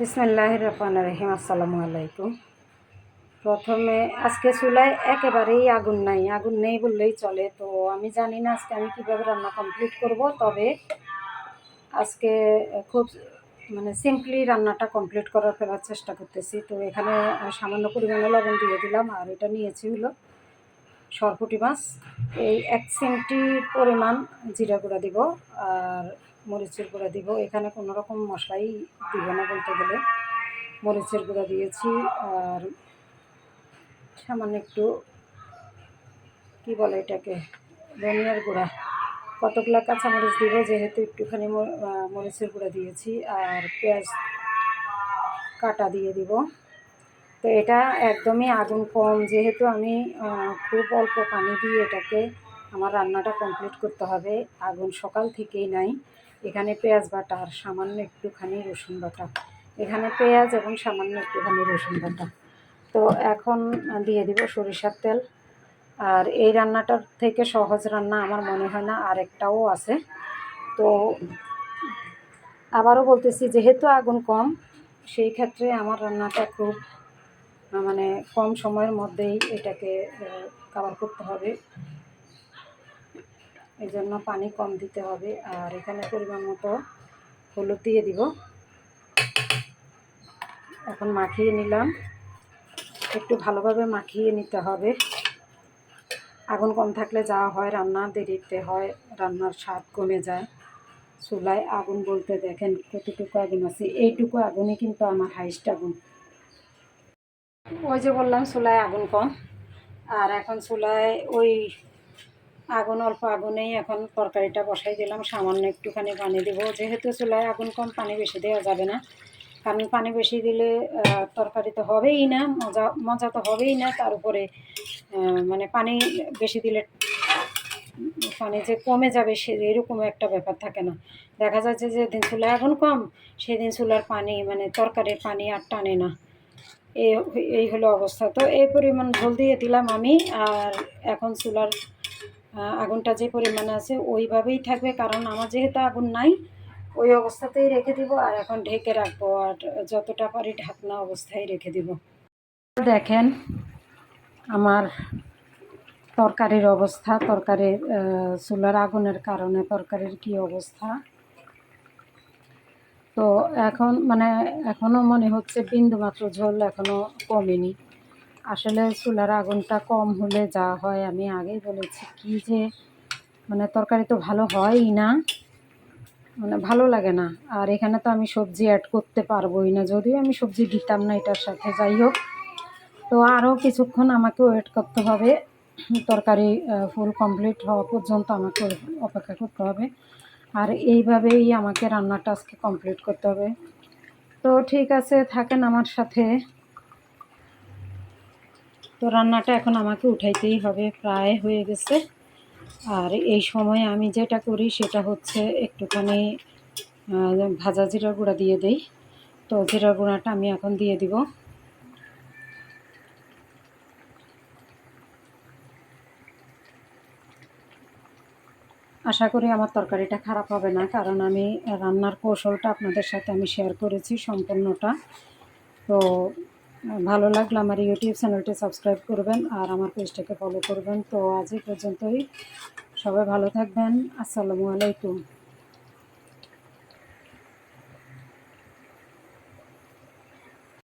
বিসমিল্লাহ রহমান রহিম, আসসালামু আলাইকুম। প্রথমে আজকে চুলায় একেবারেই আগুন নাই, আগুন নেই বললেই চলে। তো আমি জানি না আজকে আমি কীভাবে রান্না কমপ্লিট করব, তবে আজকে খুব মানে সিম্পলি রান্নাটা কমপ্লিট করার ফেরার চেষ্টা করতেছি। তো এখানে সামান্য পরিমাণে লবণ দিয়ে দিলাম, আর এটা নিয়েছি হলো সরপুটি মাছ। এই এক চিমটি পরিমাণ জিরা গুঁড়া দিব, আর মরিচের গুঁড়া দিব। এখানে কোনো রকম মশলাই দিব না বলতে গেলে। মরিচের গুঁড়া দিয়েছি আর সামান্য একটু, কি বলে এটাকে, ধনিয়ার গুঁড়া। কতগুলো কাঁচামরিচ দিব, যেহেতু একটুখানি মরিচের গুঁড়া দিয়েছি আর পেঁয়াজ কাটা দিয়ে দিব। তো এটা একদমই আগুন কম। যেহেতু আমি খুব অল্প পানি দিয়ে এটাকে আমার রান্নাটা কমপ্লিট করতে হবে। আগুন সকাল থেকেই নাই। এখানে পেঁয়াজ বাটা আর সামান্য একটুখানি রসুন বাটা। এখানে পেঁয়াজ এবং সামান্য একটুখানি রসুন বাটা। তো এখন দিয়ে দিব সরিষার তেল। আর এই রান্নাটার থেকে সহজ রান্না আমার মনে হয় না আরেকটাও আছে। তো আবারও বলতেছি, যেহেতু আগুন কম, সেই ক্ষেত্রে আমার রান্নাটা খুব মানে কম সময়ের মধ্যেই এটাকে কাভার করতে হবে। এই জন্য পানি কম দিতে হবে আর এখানে পরিমাণ মতো হলুদ দিয়ে দিব। এখন মাখিয়ে নিলাম। একটু ভালোভাবে মাখিয়ে নিতে হবে। আগুন কম থাকলে যা হয় রান্না, দেরিতে হয় রান্নার স্বাদ কমে যায়। চুলায় আগুন বলতে দেখেন কতটুকু আগুন আছে। এইটুকু আগুনই কিন্তু আমার হাইস্ট আগুন। ওই যে বললাম, চুলায় আগুন কম। আর এখন চুলায় ওই আগুন, অল্প আগুনেই এখন তরকারিটা বসাই দিলাম। সামান্য একটুখানি পানি দেবো। যেহেতু চুলায় আগুন কম, পানি বেশি দেওয়া যাবে না। কারণ পানি বেশি দিলে তরকারি তো হবেই না, মজা মজা তো হবেই না। তার উপরে মানে পানি বেশি দিলে পানি যে কমে যাবে, সে এরকম একটা ব্যাপার থাকে না। দেখা যাচ্ছে যে দিন চুলায় আগুন কম, সেদিন চুলার পানি মানে তরকারির পানি আর টানে না। এই হলো অবস্থা। তো এই পরিমাণ ঝোল দিয়ে দিলাম আমি, আর এখন চুলার আগুনটা যে পরিমাণে আছে, ওইভাবেই থাকবে। কারণ আমার যেহেতু আগুন নাই, ওই অবস্থাতেই রেখে দিব আর এখন ঢেকে রাখব আর যতটা পারি ঢাকনা অবস্থায় রেখে দিব। দেখেন আমার তরকারির অবস্থা তরকারির চুলার আগুনের কারণে তরকারির কি অবস্থা। তো এখন মানে এখনও মনে হচ্ছে বিন্দুমাত্র ঝোল এখনও কমেনি। আসলে চুলার আগুনটা কম হলে যা হয়, আমি আগেই বলেছি। কি যে মানে তরকারি তো ভালো হয়ই না। মানে ভালো লাগে না। আর এখানে তো আমি সবজি অ্যাড করতে পারবোই না। যদিও আমি সবজি দিতাম না এটার সাথে, যাই হোক। তো আরও কিছুক্ষণ আমাকে ওয়েট করতে হবে। তরকারি ফুল কমপ্লিট হওয়া পর্যন্ত আমাকে অপেক্ষা করতে হবে। আর এইভাবেই আমাকে রান্নাটা আজকে কমপ্লিট করতে হবে। তো ঠিক আছে, থাকেন আমার সাথে। তো রান্নাটা এখন আমাকে উঠাইতেই হবে, প্রায় হয়ে গেছে। আর এই সময় আমি যেটা করি সেটা হচ্ছে একটুখানি ভাজা জিরা গুঁড়া দিয়ে দেই। তো জিরা গুঁড়াটা আমি এখন দিয়ে দিব। আশা করি আমার তরকারিটা খারাপ হবে না, কারণ আমি রান্নার কৌশলটা আপনাদের সাথে আমি শেয়ার করেছি সম্পূর্ণটা। তো ভালো লাগলে আমার ইউটিউব চ্যানেলটি সাবস্ক্রাইব করবেন আর আমার পেজটাকে ফলো করবেন। তো আজ পর্যন্তই। সবাই ভালো থাকবেন। আসসালামু আলাইকুম।